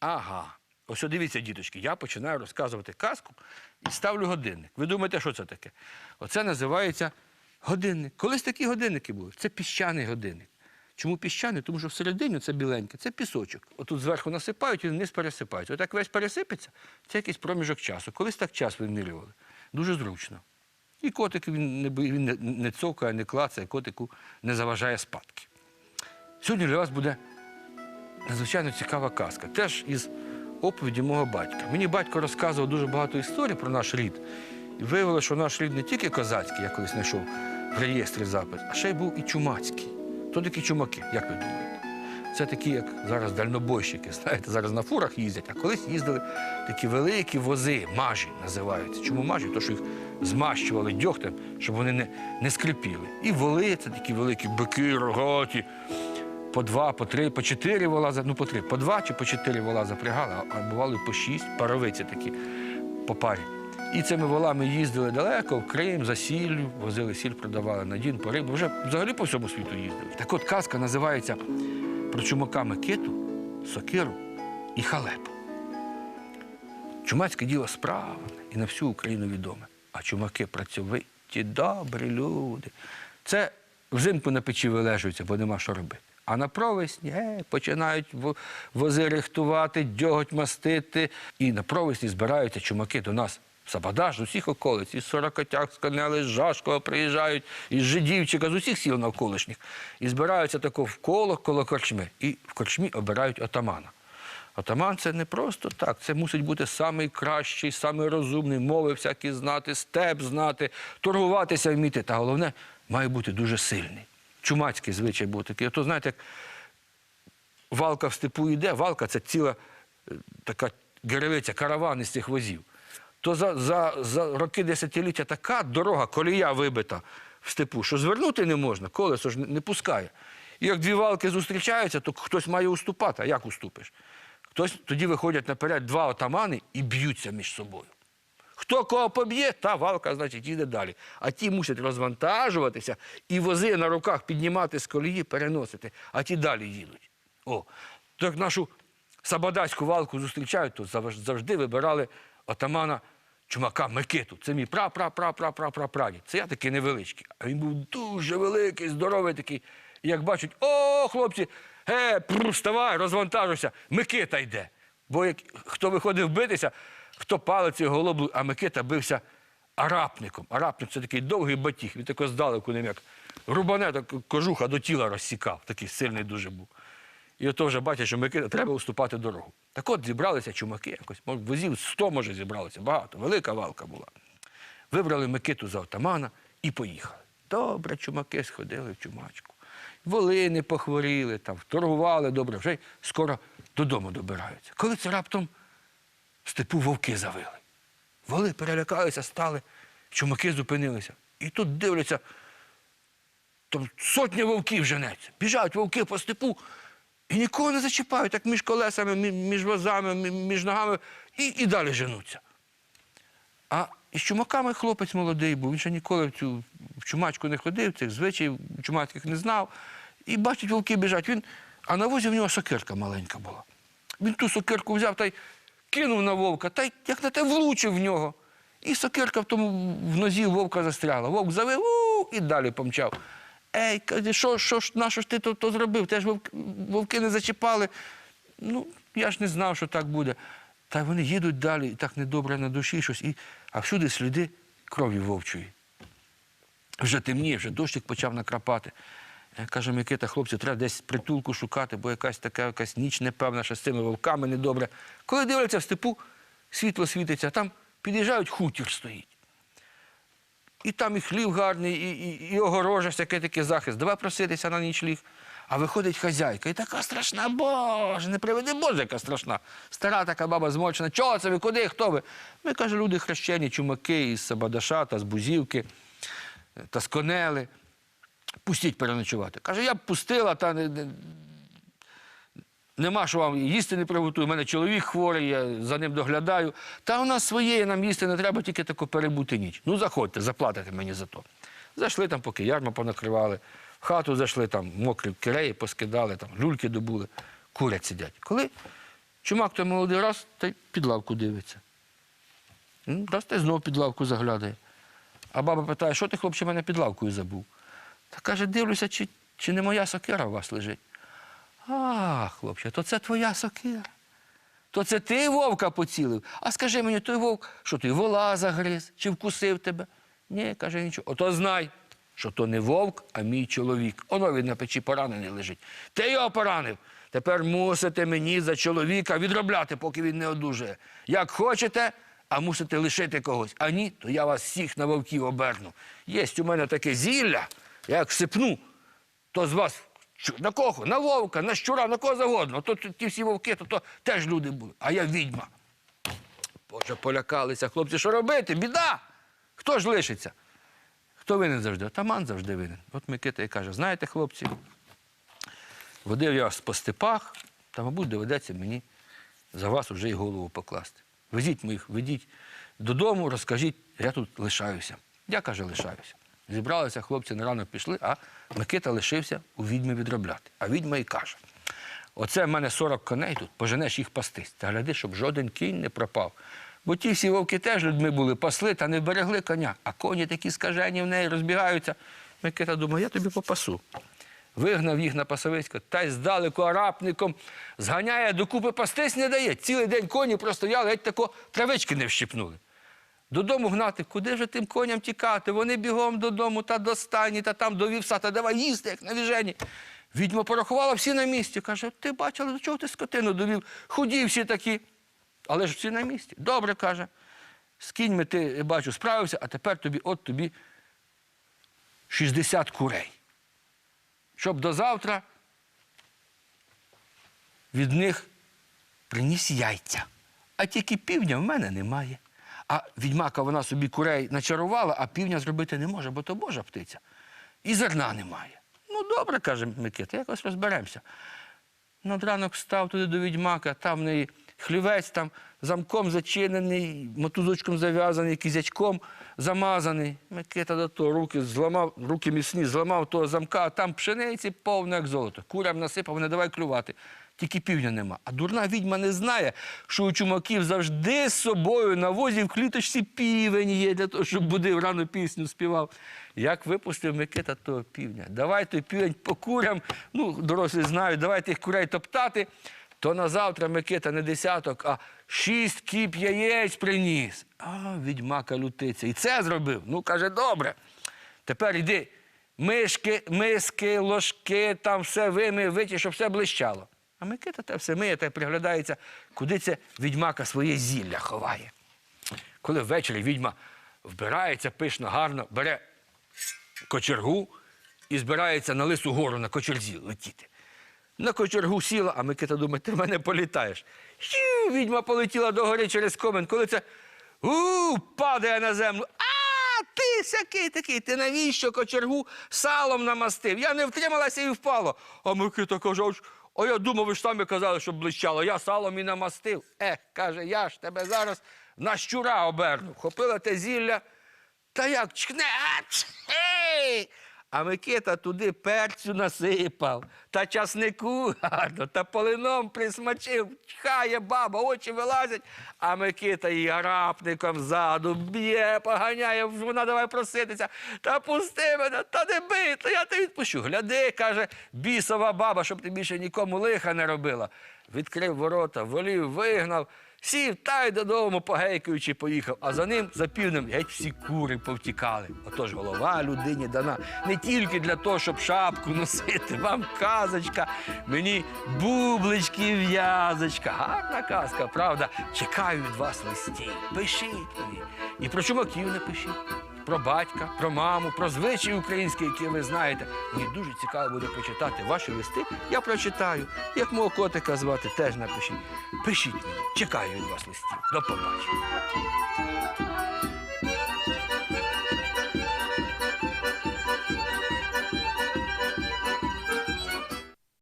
Ага. Ось дивіться, діточки, я починаю розказувати казку і ставлю годинник. Ви думаєте, що це таке? Оце називається годинник. Колись такі годинники були. Це піщаний годинник. Чому піщаний? Тому що всередині це біленьке, це пісочок. Отут зверху насипають і вниз пересипають. Отак весь пересипеться, це якийсь проміжок часу. Колись так час вимірювали. Дуже зручно. І котик він не, він не, не цокає, не клацає, котику не заважає спадки. Сьогодні для вас буде надзвичайно цікава казка. Теж із оповіді мого батька. Мені батько розказував дуже багато історій про наш рід. І виявилося, що наш рід не тільки козацький, я колись знайшов в реєстрі запис, а ще й був і чумацький. То такі чумаки, як ви думаєте? Це такі, як зараз дальнобойщики, знаєте, зараз на фурах їздять, а колись їздили такі великі вози, мажі називаються. Чому мажі? Тому що їх змащували дьогтем, щоб вони не, не скрипіли. І воли це такі великі бики, рогаті, по два, по три, по чотири вола, ну по три, по два чи по чотири вола запрягали, а- а бували по шість, паровиці такі по парі. І цими волами їздили далеко, в Крим, за сіллю, возили сіль, продавали на дін, по рибу. Вже взагалі по всьому світу їздили. Так от казка називається про чумака Микиту, сокиру і халепу. Чумацьке діло справне і на всю Україну відоме. А чумаки працьовиті, добрі люди. Це взимку на печі вилежуються, бо нема що робити. А на провесні починають вози рихтувати, дьоготь мастити. І на провесні збираються чумаки до нас Сабадаж, з усіх околиць, із Сорокотяг, з Канели, з Жашкова приїжджають, із Жидівчика, з усіх сіл навколишніх. І збираються тако в коло коло корчми. І в корчмі обирають отамана. Отаман це не просто так. Це мусить бути самий кращий, самий розумний, мови всякі знати, степ знати, торгуватися вміти. Та головне, має бути дуже сильний. Чумацький звичай був такий. Ото знаєте, як валка в степу йде, валка це ціла е, така геревиця, караван із цих возів. То за, за, за роки десятиліття така дорога, колія вибита в степу, що звернути не можна, колесо ж не, не пускає. І як дві валки зустрічаються, то хтось має уступати. А як уступиш? Хтось тоді виходять наперед два отамани і б'ються між собою. Хто кого поб'є, та валка, значить, їде далі. А ті мусять розвантажуватися і вози на руках піднімати з колії, переносити, а ті далі їдуть. О, то як нашу сабадаську валку зустрічають, то завжди вибирали отамана чумака Микиту. Це мій пра-пра-пра-пра-пра-пра-прадід. Це я такий невеличкий. А він був дуже великий, здоровий такий. І як бачать, о, хлопці, е, вставай, розвантажуйся, Микита йде. Бо як хто виходив битися, хто палицею голоблу, а Микита бився арапником. Арапник це такий довгий батіг, він тако здалеку ним як рубане, так кожуха до тіла розсікав, такий сильний дуже був. І ото вже бачать, що Микита треба уступати дорогу. Так от зібралися чумаки якось, возів 100, може, зібралися, багато, велика валка була. Вибрали Микиту за отамана і поїхали. Добре, чумаки сходили в чумачку. Волини похворіли, там, торгували добре, вже скоро додому добираються. Коли це раптом степу вовки завили. Воли перелякалися, стали, чумаки зупинилися. І тут дивляться, там сотня вовків женеться. Біжать вовки по степу і нікого не зачіпають, так між колесами, між возами, між ногами, і, і далі женуться. А із чумаками хлопець молодий був, він ще ніколи в цю в чумачку не ходив, цих звичаїв чумацьких не знав. І бачить, вовки біжать. Він, а на возі в нього сокирка маленька була. Він ту сокирку взяв та й кинув на вовка, та й як на те влучив в нього. І сокирка в тому в нозі вовка застряла. Вовк завив у і далі помчав. Ей, каже, що, що на що ж ти то, то зробив? Теж вовки, вовки не зачіпали. Ну, я ж не знав, що так буде. Та вони їдуть далі, і так недобре на душі щось, і, а всюди сліди крові вовчої. Вже темніє, вже дощик почав накрапати. Я кажу, Микита, хлопці, треба десь притулку шукати, бо якась така якась ніч непевна, що з цими вовками недобре. Коли дивляться в степу, світло світиться, там під'їжджають, хутір стоїть. І там і хлів гарний, і, і, і огорожа, всякий такий захист. Давай проситися на нічліг. А виходить хазяйка, і така страшна, Боже, не приведи Боже, яка страшна. Стара така баба змочена. Чого це ви? Куди? Хто ви? Ми, каже, люди хрещені, чумаки із Сабадаша та з Бузівки та з Конели. Пустіть переночувати. Каже, я б пустила, та не, не, нема що вам їсти не приготую. У мене чоловік хворий, я за ним доглядаю. Та у нас своє, нам їсти не треба, тільки тако перебути ніч. Ну, заходьте, заплатите мені за то. Зайшли там, поки ярма понакривали, в хату зайшли, там мокрі киреї поскидали, там люльки добули, курять сидять. Коли Чумак той молодий раз та й під лавку дивиться. Раз та й знов під лавку заглядає. А баба питає, що ти, хлопче, мене під лавкою забув? Та каже, дивлюся, чи, чи не моя сокира у вас лежить. А, хлопче, то це твоя сокира. То це ти вовка поцілив. А скажи мені, той вовк, що ти вола загриз чи вкусив тебе? Ні, каже нічого. Ото знай, що то не вовк, а мій чоловік. Оно він на печі поранений лежить. Ти його поранив. Тепер мусите мені за чоловіка відробляти, поки він не одужає. Як хочете, а мусите лишити когось. А ні, то я вас всіх на вовків оберну. Єсть у мене таке зілля, я як сипну, то з вас на кого? На вовка, на щура, на кого завгодно. То, ті всі вовки, то, то теж люди були. А я відьма. Боже, полякалися, хлопці, що робити? Біда! Хто ж лишиться? Хто винен завжди? Атаман завжди винен. От Микита і каже: знаєте, хлопці, водив я вас по степах, та, мабуть, доведеться мені за вас вже й голову покласти. Везіть моїх, ведіть додому, розкажіть, я тут лишаюся. Я каже, лишаюся. Зібралися хлопці на ранок пішли, а Микита лишився у відьми відробляти. А відьма і каже: оце в мене 40 коней тут, поженеш їх пастись. Та гляди, щоб жоден кінь не пропав. Бо ті всі вовки теж людьми були, пасли та не берегли коня, а коні такі скажені в неї розбігаються. Микита думає, я тобі попасу. Вигнав їх на пасовисько, та й здалеку арапником зганяє, докупи пастись не дає. Цілий день коні простояли, геть тако травички не вщипнули. Додому гнати, куди ж тим коням тікати? Вони бігом додому та до стані, та там до вівса, та давай їсти, як на віжені. Відьма порахувала всі на місці. Каже, ти бачила, до чого ти скотину довів? Худі всі такі. Але ж всі на місці. Добре, каже. З кіньми ти, бачу, справився, а тепер тобі, от тобі 60 курей. Щоб до завтра від них приніс яйця. А тільки півня в мене немає. А відьмака вона собі курей начарувала, а півня зробити не може, бо то Божа птиця. І зерна немає. Ну, добре, каже Микита, якось розберемося. Над ранок встав туди до відьмака, там в неї хлівець, там замком зачинений, мотузочком зав'язаний, кізячком замазаний. Микита до того руки зламав, руки міцні, зламав того замка, а там пшениці повне, як золото. Курям насипав, не давай клювати. Тільки півня нема. А дурна відьма не знає, що у чумаків завжди з собою на возі в кліточці півень є для того, щоб будив рано пісню співав. Як випустив Микита того півня. Давай той півень по курям, ну, дорослі знають, давай тих курей топтати. То на завтра Микита не десяток, а шість кіп яєць приніс. А відьмака лютиться. І це зробив. Ну, каже, добре. Тепер йди. Мишки, миски, ложки, там все вимий, виті, щоб все блищало. А Микита те все миє та приглядається, куди це відьмака своє зілля ховає. Коли ввечері відьма вбирається пишно, гарно, бере кочергу і збирається на лису гору на кочерзі летіти. На кочергу сіла, а Микита думає, ти в мене політаєш. Щу, відьма полетіла до гори через комен, коли це у падає на землю. А ти сякий такий, ти навіщо кочергу салом намастив? Я не втрималася і впала. А Микита каже, «А ж- а я думав, ви ж самі казали, щоб блищало. Я салом і намастив. Ех, каже, я ж тебе зараз на щура оберну. Хопила те зілля, та як чкне, а! А Микита туди перцю насипав, та часнику гарно, та полином присмачив, чхає баба, очі вилазять, а Микита її арапником ззаду б'є, поганяє, вона давай проситися. Та пусти мене, та не бий, та я тебе відпущу. Гляди, каже, бісова баба, щоб ти більше нікому лиха не робила. Відкрив ворота, волів, вигнав. Сів та й додому, погейкуючи, поїхав, а за ним, за півнем, геть всі кури повтікали. Отож голова людині дана не тільки для того, щоб шапку носити, вам казочка, мені бублички, в'язочка. Гарна казка, правда. Чекаю від вас листів. Пишіть мені. І про чумаків не пишіть. Про батька, про маму, про звичаї українські, які ви знаєте. Мені дуже цікаво буде почитати ваші листи. Я прочитаю. Як мого котика звати, теж напишіть. Пишіть мені, чекаю від вас листів. До побачення.